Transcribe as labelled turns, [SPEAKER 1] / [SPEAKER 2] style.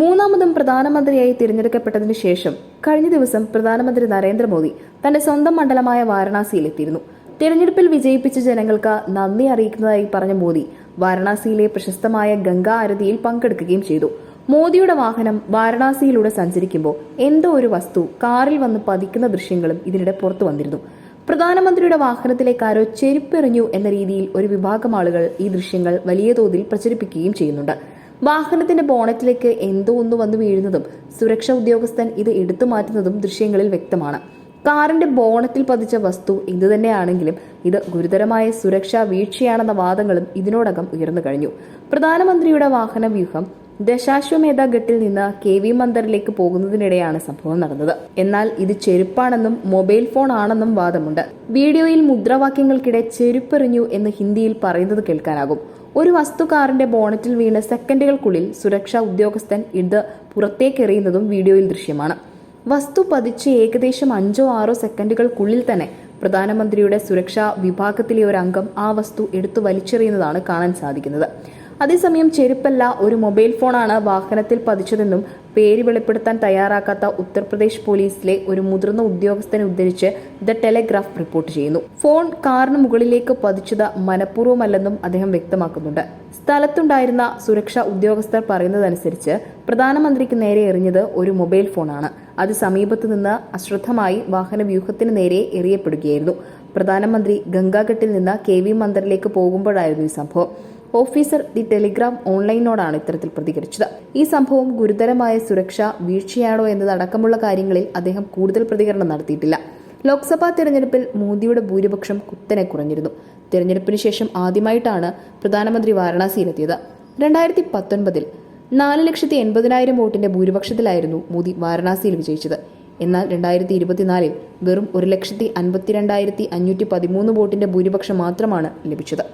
[SPEAKER 1] മൂന്നാമതും പ്രധാനമന്ത്രിയായി തിരഞ്ഞെടുക്കപ്പെട്ടതിനു ശേഷം കഴിഞ്ഞ ദിവസം പ്രധാനമന്ത്രി നരേന്ദ്രമോദി തന്റെ സ്വന്തം മണ്ഡലമായ വാരണാസിയിലെത്തിയിരുന്നു. തിരഞ്ഞെടുപ്പിൽ വിജയിപ്പിച്ച ജനങ്ങൾക്ക് നന്ദി അറിയിക്കുന്നതായി പറഞ്ഞ മോദി വാരണാസിയിലെ പ്രശസ്തമായ ഗംഗാ ആരതിയിൽ പങ്കെടുക്കുകയും ചെയ്തു. മോദിയുടെ വാഹനം വാരണാസിയിലൂടെ സഞ്ചരിക്കുമ്പോൾ എന്തോ ഒരു വസ്തു കാറിൽ വന്ന് പതിക്കുന്ന ദൃശ്യങ്ങളും ഇതിനിടെ പുറത്തു വന്നിരുന്നു. പ്രധാനമന്ത്രിയുടെ വാഹനത്തിലേക്കാരോ ചെരുപ്പെറിഞ്ഞു എന്ന രീതിയിൽ ഒരു വിഭാഗം ആളുകൾ ഈ ദൃശ്യങ്ങൾ വലിയ തോതിൽ പ്രചരിപ്പിക്കുകയും ചെയ്യുന്നുണ്ട്. വാഹനത്തിന്റെ ബോണറ്റിലേക്ക് എന്തോ ഒന്ന് വന്നു വീഴുന്നതും സുരക്ഷാ ഉദ്യോഗസ്ഥൻ ഇത് എടുത്തു മാറ്റുന്നതും ദൃശ്യങ്ങളിൽ വ്യക്തമാണ്. കാറിന്റെ ബോണറ്റിൽ പതിച്ച വസ്തു എന്തുതന്നെയാണെങ്കിലും ഇത് ഗുരുതരമായ സുരക്ഷാ വീഴ്ചയാണെന്ന വാദങ്ങളും ഇതിനോടകം ഉയർന്നു കഴിഞ്ഞു. പ്രധാനമന്ത്രിയുടെ വാഹന വ്യൂഹം ദശാശ്വമേധ ഘട്ടിൽ നിന്ന് കെ വി മന്ദറിലേക്ക് പോകുന്നതിനിടെയാണ് സംഭവം നടന്നത്. എന്നാൽ ഇത് ചെരുപ്പാണെന്നും മൊബൈൽ ഫോൺ ആണെന്നും വാദമുണ്ട്. വീഡിയോയിൽ മുദ്രാവാക്യങ്ങൾക്കിടെ ചെരുപ്പെറിഞ്ഞു എന്ന് ഹിന്ദിയിൽ പറയുന്നത് കേൾക്കാനാകും. ഒരു വസ്തു കാറിന്റെ ബോണറ്റിൽ വീണ് സെക്കൻഡുകൾക്കുള്ളിൽ സുരക്ഷാ ഉദ്യോഗസ്ഥൻ ഇത് പുറത്തേക്കെറിയുന്നതും വീഡിയോയിൽ ദൃശ്യമാണ്. വസ്തു പതിച്ച് ഏകദേശം അഞ്ചോ ആറോ സെക്കൻഡുകൾക്കുള്ളിൽ തന്നെ പ്രധാനമന്ത്രിയുടെ സുരക്ഷാ വിഭാഗത്തിലെ ഒരു അംഗം ആ വസ്തു എടുത്തു വലിച്ചെറിയുന്നതാണ് കാണാൻ സാധിക്കുന്നത്. അതേസമയം ചെരുപ്പല്ല ഒരു മൊബൈൽ ഫോണാണ് വാഹനത്തിൽ പതിച്ചതെന്നും പേര് വെളിപ്പെടുത്താൻ തയ്യാറാക്കാത്ത ഉത്തർപ്രദേശ് പോലീസിലെ ഒരു മുതിർന്ന ഉദ്യോഗസ്ഥനെ ഉദ്ധരിച്ച് ദ ടെലഗ്രാഫ് റിപ്പോർട്ട് ചെയ്യുന്നു. ഫോൺ കാറിന് മുകളിലേക്ക് പതിച്ചത് മനഃപൂർവമല്ലെന്നും അദ്ദേഹം വ്യക്തമാക്കുന്നുണ്ട്. സ്ഥലത്തുണ്ടായിരുന്ന സുരക്ഷാ ഉദ്യോഗസ്ഥർ പറയുന്നതനുസരിച്ച് പ്രധാനമന്ത്രിക്ക് നേരെ എറിഞ്ഞത് ഒരു മൊബൈൽ ഫോണാണ്. അത് സമീപത്ത് നിന്ന് അശ്രദ്ധമായി വാഹനവ്യൂഹത്തിന് നേരെ എറിയപ്പെടുകയായിരുന്നു. പ്രധാനമന്ത്രി ഗംഗാഘട്ടിൽ നിന്ന് കെ വി മന്ദിറിലേക്ക് പോകുമ്പോഴായിരുന്നു ഈ സംഭവം. ഓഫീസർ ദി ടെലിഗ്രാം ഓൺലൈനോടാണ് ഇത്തരത്തിൽ പ്രതികരിച്ചത്. ഈ സംഭവം ഗുരുതരമായ സുരക്ഷ വീഴ്ചയാണോ എന്നതടക്കമുള്ള കാര്യങ്ങളിൽ അദ്ദേഹം കൂടുതൽ പ്രതികരണം നടത്തിയിട്ടില്ല. ലോക്സഭാ തെരഞ്ഞെടുപ്പിൽ മോദിയുടെ ഭൂരിപക്ഷം കുത്തനെ കുറഞ്ഞിരുന്നു. തെരഞ്ഞെടുപ്പിന് ശേഷം ആദ്യമായിട്ടാണ് പ്രധാനമന്ത്രി വാരണാസിയിലെത്തിയത് രണ്ടായിരത്തി പത്തൊൻപതിൽ നാല് ലക്ഷത്തി എൺപതിനായിരം വോട്ടിന്റെ ഭൂരിപക്ഷത്തിലായിരുന്നു മോദി വാരണാസിയിൽ വിജയിച്ചത്. എന്നാൽ രണ്ടായിരത്തി ഇരുപത്തിനാലിൽ വെറും ഒരു ലക്ഷത്തി അൻപത്തിരണ്ടായിരത്തി അഞ്ഞൂറ്റി പതിമൂന്ന് വോട്ടിന്റെ ഭൂരിപക്ഷം മാത്രമാണ് ലഭിച്ചത്.